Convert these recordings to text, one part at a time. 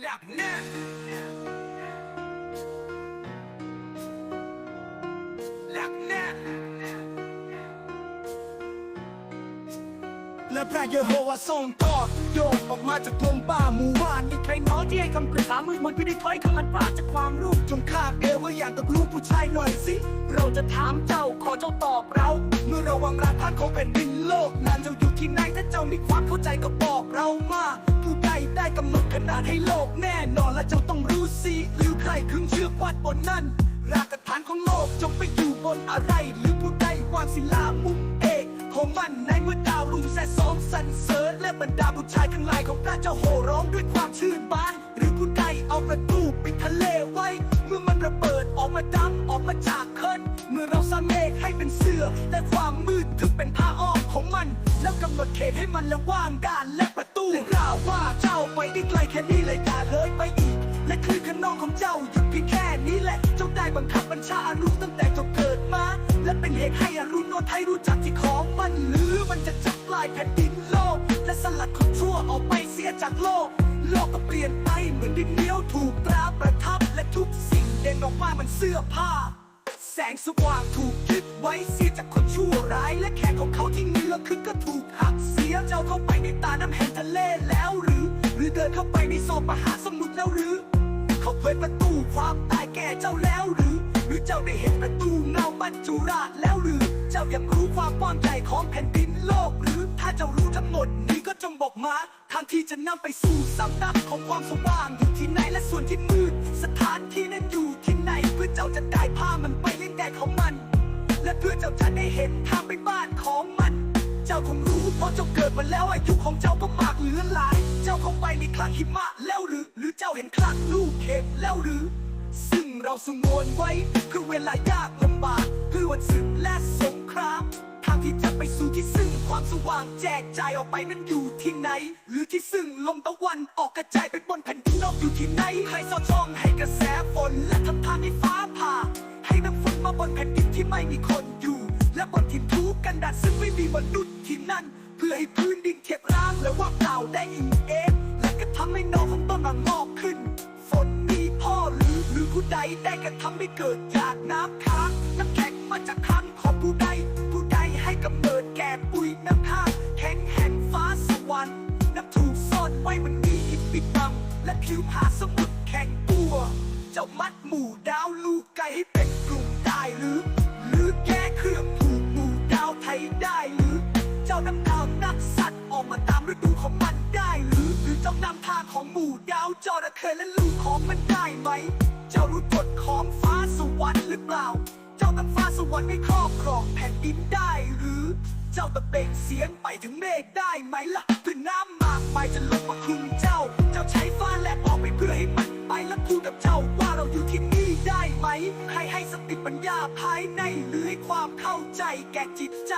หลักแน่นหลักแน่และพระเยโฮวาทรงตอดโยกออกมาจากกลมป่าหมู่บ้านนี่ใครหน้อ คำปรึกษามืดมนไม่ได้ถอยคำมันปราจากความรู้จงคาบเอวว่าอยากกับลูกผู้ชายหน่อยสิ เราจะถามเจ้าขอเจ้าตอบเรา เมื่อเราวางรากฐานของแผ่นดินโลก นั้นเจ้าอยู่ที่ไหนถ้าเจ้ามีความเข้าใจก็บอกเรามาผู้ใดได้กำหนดขนาดให้โลกแน่นอนและเจ้าต้องรู้สิหรือใครคึงเชือกวัดบนนั้นรากฐานของโลกจงไปอยู่บนอะไร หรือผู้ใดวางศิลามุกเอกของมันในเมื่อดาวรุ่งแซ่สองสรรเสริญและบรรดาผู้ชายทั้งหลายของพระเจ้าโห่ร้องด้วยความชื่นบาน มาดำออกมาจากเคินเมื่อเราสร้างเมฆให้เป็นเสือและความมืดถึงเป็นผ้าอ้อมของมัน แล้วกำหนดเขตให้มันและว่างด้านและประตูและกล่าวว่าเจ้าไปได้ไกลแค่นี้เลยอย่าเลยไปอีก และคือขนองของเจ้าหยุดเพียงแค่นี้แหละเจ้าได้บังคับบัญชาอารุณตั้งแต่เจ้าเกิดมา และเป็นเหตุให้อารุณโนไทยรู้จักที่ของมันหรือมันจะจับปลายแผ่นดินโลกและสลัดคนชั่วออกไปเสียจากโลก โลกก็เปลี่ยนไป สื้อผ้า แสงสว่างถูกยึดไว้เสียจากคนชั่วร้าย และแขนของเขาที่เหงือขึ้นก็ถูกหักเสียเจ้าเข้าไปในตาน้ำแห่งทะเลแล้วหรือ หรือเดินเข้าไปในโซนมหาสมุทรแล้วหรือ เขาเปิดประตูความตายแก่เจ้าแล้วหรือ หรือเจ้าได้เห็นประตูเงาบรรจุราชแล้วหรือ เจ้ายังรู้ความกว้างใหญ่ของแผ่นดินโลกหรือถ้าเจ้ารู้ทั้งหมดนี้ก็จงบอกมาทางที่จะนำไปสู่สำนักของความสว่างอยู่ที่ไหนและส่วนที่มืดสถานที่นั้นอยู่ที่ เพื่อเจ้าจะได้พามันไปยังแดนของมัน และเพื่อเจ้าจะได้เห็นทางไปบ้านของมัน เจ้าคงรู้เพราะเจ้าเกิดมาแล้วอายุของเจ้าก็มากเหลือหลาย เจ้าคงไปในคลังหิมะแล้วหรือ หรือเจ้าเห็นคลังลูกเข็บแล้วหรือ ซึ่งเราสงวนไว้คือเวลายากลำบากเพื่อวันศึกและสงคราม สว่างแจกจ่ายออกไปนั้นอยู่ที่ไหน หรือที่ซึ่งลมตะวันออกกระจายไปบนแผ่นดินโลกอยู่ที่ไหนใครสอดช่องให้กระแสฝนและทำทางให้ฟ้าผ่า ให้น้ำฝนมาบนแผ่นดินที่ไม่มีคนอยู่ และบนทิ่ทุกกันดารซึ่งไม่มีมนุษย์ที่นั่น เพื่อให้พื้นดินเทียบร้างและว่างเปล่าได้อิ่มเอมและก็ทำให้นอของต้นมางอกขึ้น ฝนมีพ่อหรือหรือผู้ใดได้กระทำให้เกิดจากน้ำค้าง วหาสมุทรแข็งตัว เจ้ามัดหมู่ดาวลูกไก่ให้เป็นกลุ่มได้หรือ หรือแก้เครื่องผูกหมู่ดาวไทยได้หรือ เจ้านำดาวนักสัตว์ออกมาตามฤดูของมันได้หรือ หรือเจ้านำทางของหมู่ดาวจอระเคยและลูกของมันได้ไหม เจ้ารู้กฎของฟ้าสวรรค์หรือเปล่า เจ้าตั้งฟ้าสวรรค์ไม่ครอบครองแผ่นดินได้หรือ เจ้าตะเบงเสียงไปถึงเมฆได้ไหมล่ะเพื่อน้ำมากไปจะลงมาคุมเจ้า เจ้าใช้ฟ้าแลบออกไปเพื่อให้มันไปแล้วพูดกับเจ้าว่าเราอยู่ที่นี่ได้ไหม ให้ให้สติปัญญาภายในหรือให้ความเข้าใจแก่จิตใจ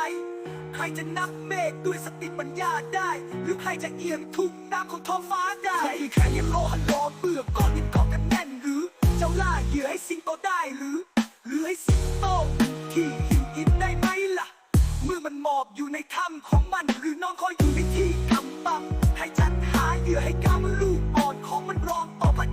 ใครจะนับเมฆด้วยสติปัญญาได้ หรือใครจะเอียงทุ่งน้ำของท้องฟ้าได้ใครแค่ยังโลหันรอเบื่อก้อนดินเกาะกันแน่นหรือ เจ้าล่าเหยื่อให้สิงโตได้หรือ หรือให้สิงโตที่หิวอินได้ไหมล่ะ เมื่อมันหมอบอยู่ในถ้ำของมัน หรือนอนคอยอยู่ในที่กำบัง ให้จัดหาเหยื่อให้กามลูกอ่อนของมันรองต่อพัน